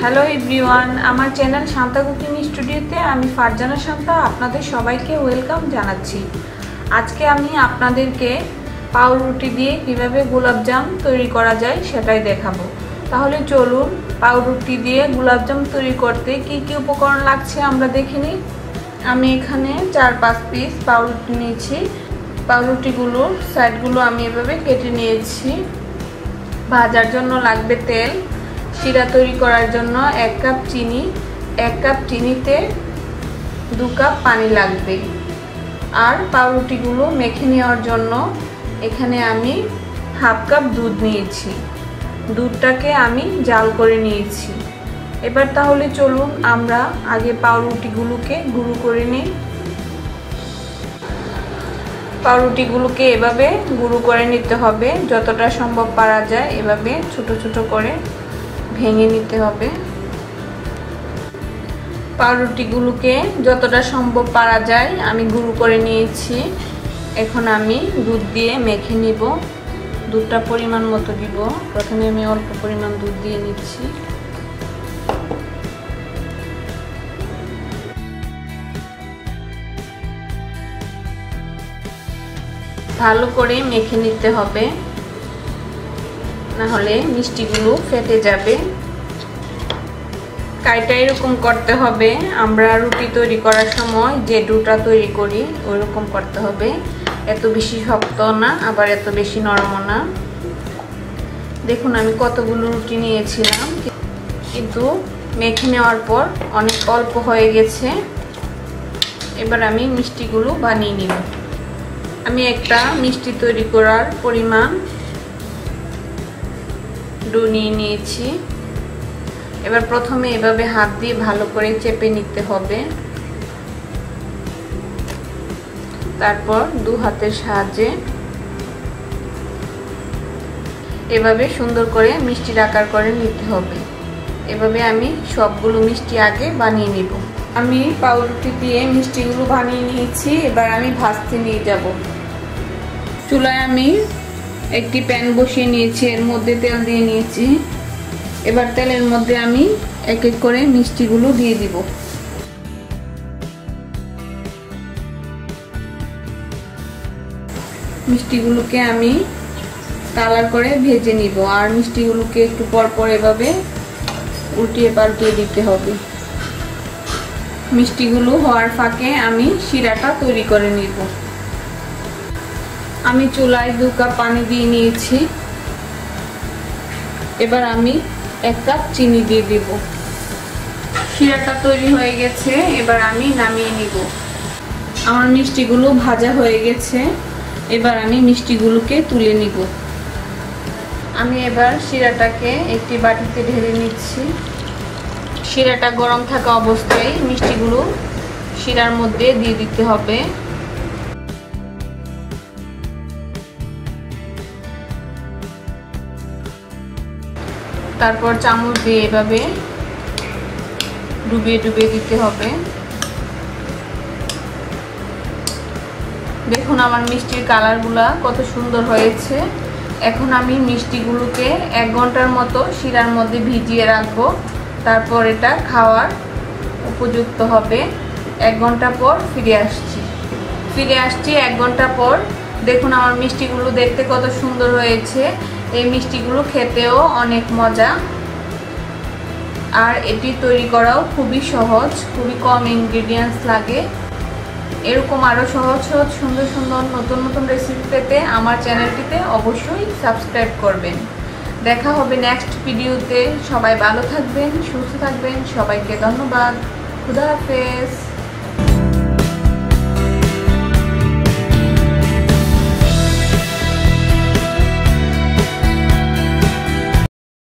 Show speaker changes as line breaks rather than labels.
Hello everyone আমার channel Shanta cooking স্টুডিওতে আমি ফারজানা শান্তা, আপনাদের সবাইকে ওয়েলকাম জানাচ্ছি। আজকে আমি আপনাদেরকে পাউরুটি দিয়ে কীভাবে গোলাপজাম তৈরি করা যায় সেটাই দেখাবো। তাহলে চলুন পাউরুটি দিয়ে গোলাপজাম তৈরি করতে কি কি উপকরণ লাগছে আমরা দেখে নিই। আমি এখানে চার পাঁচ পিস পাউরুটি নিয়েছি। পাউরুটিগুলোর সাইডগুলো আমি এভাবে কেটে নিয়েছি। ভাজার জন্য লাগবে তেল। শিরা তৈরি করার জন্য এক কাপ চিনি, এক কাপ চিনিতে দু কাপ পানি লাগবে। আর পাউরুটিগুলো মেখে নেওয়ার জন্য এখানে আমি হাফ কাপ দুধ নিয়েছি। দুধটাকে আমি জাল করে নিয়েছি। এবার তাহলে চলুন আমরা আগে পাউরুটিগুলোকে গুঁড়ো করে নিই। পাউরুটিগুলোকে এভাবে গুঁড়ো করে নিতে হবে, যতটা সম্ভব পারা যায় এভাবে ছোট ছোট করে। ভেঙে নিতে হবে। পাউরুটিগুলোকে যতটা সম্ভব পারা যায় আমি গুঁড়ো করে নিয়েছি। এখন আমি দুধ দিয়ে মেখে নিব। দুধটা পরিমাণ মতো দিব। প্রথমে আমি অল্প পরিমাণ দুধ দিয়ে নিচ্ছি। ভালো করে মেখে নিতে হবে। না হলে মিষ্টিগুলো ফেটে যাবে। কাইটা এরকম করতে হবে। আমরা রুটি তৈরি করার সময় যে ডুটা তৈরি করি ওইরকম করতে হবে। এত বেশি শক্ত না, আবার এত বেশি নরম না। দেখুন, আমি কতগুলো রুটি নিয়েছিলাম। কিন্তু মেখে নেওয়ার পর অনেক অল্প হয়ে গেছে। এবার আমি মিষ্টিগুলো বানিয়ে নিব। আমি একটা মিষ্টি তৈরি করার পরিমাণ ডো নিয়ে নিয়েছি। এবার প্রথমে এভাবে হাত দিয়ে ভালো করে চেপে নিতে হবে। তারপর দু হাতের সাহায্যে এভাবে সুন্দর করে মিষ্টির আকার করে নিতে হবে। এভাবে আমি সবগুলো মিষ্টি আগে বানিয়ে নিব। আমি পাউরুটি দিয়ে মিষ্টিগুলো বানিয়ে নিয়েছি। এবার আমি ভাজতে নিয়ে যাব। চুলায় আমি একটি প্যান বসিয়ে নিয়েছি, এর মধ্যে তেল দিয়ে নিয়েছি। এবার তেলের মধ্যে আমি এক এক করে মিষ্টিগুলো দিয়ে দিব। মিষ্টিগুলোকে আমি কালার করে ভেজে নিব, আর মিষ্টিগুলোকে একটু পর পর এভাবে উল্টিয়ে পাল্টিয়ে দিতে হবে। মিষ্টিগুলো হওয়ার ফাঁকে আমি শিরাটা তৈরি করে নিব। আমি চুলায় দু কাপ পানি দিয়ে নিয়েছি। এবার আমি এক কাপ চিনি দিয়ে দিব। শিরাটা তৈরি হয়ে গেছে, এবার আমি নামিয়ে নিব। আমার মিষ্টিগুলো ভাজা হয়ে গেছে, এবার আমি মিষ্টিগুলোকে তুলে নিব। আমি এবার শিরাটাকে একটি বাটিতে ঢেলে নিচ্ছি। শিরাটা গরম থাকা অবস্থায় মিষ্টিগুলো শিরার মধ্যে দিয়ে দিতে হবে। তারপর চামচ দিয়ে এভাবে ডুবিয়ে ডুবিয়ে দিতে হবে। দেখুন আমার মিষ্টির কালারগুলা কত সুন্দর হয়েছে। এখন আমি মিষ্টিগুলোকে এক ঘণ্টার মতো শিরার মধ্যে ভিজিয়ে রাখব। তারপর এটা খাওয়ার উপযুক্ত হবে। এক ঘণ্টা পর ফিরে আসছি। ফিরে আসছি এক ঘণ্টা পর। দেখুন আমার মিষ্টিগুলো দেখতে কত সুন্দর হয়েছে। এই মিষ্টিগুলো খেতেও অনেক মজা। আর এটি তৈরি করাও খুবই সহজ, খুবই কম ইনগ্রিডিয়েন্টস লাগে। এরকম আরও সহজ সহজ, সুন্দর সুন্দর নতুন নতুন রেসিপি পেতে আমার চ্যানেলটিতে অবশ্যই সাবস্ক্রাইব করবেন। দেখা হবে নেক্সট ভিডিওতে সবাই ভালো থাকবেন, সুস্থ থাকবেন। সবাইকে ধন্যবাদ। খুদা হাফেজ।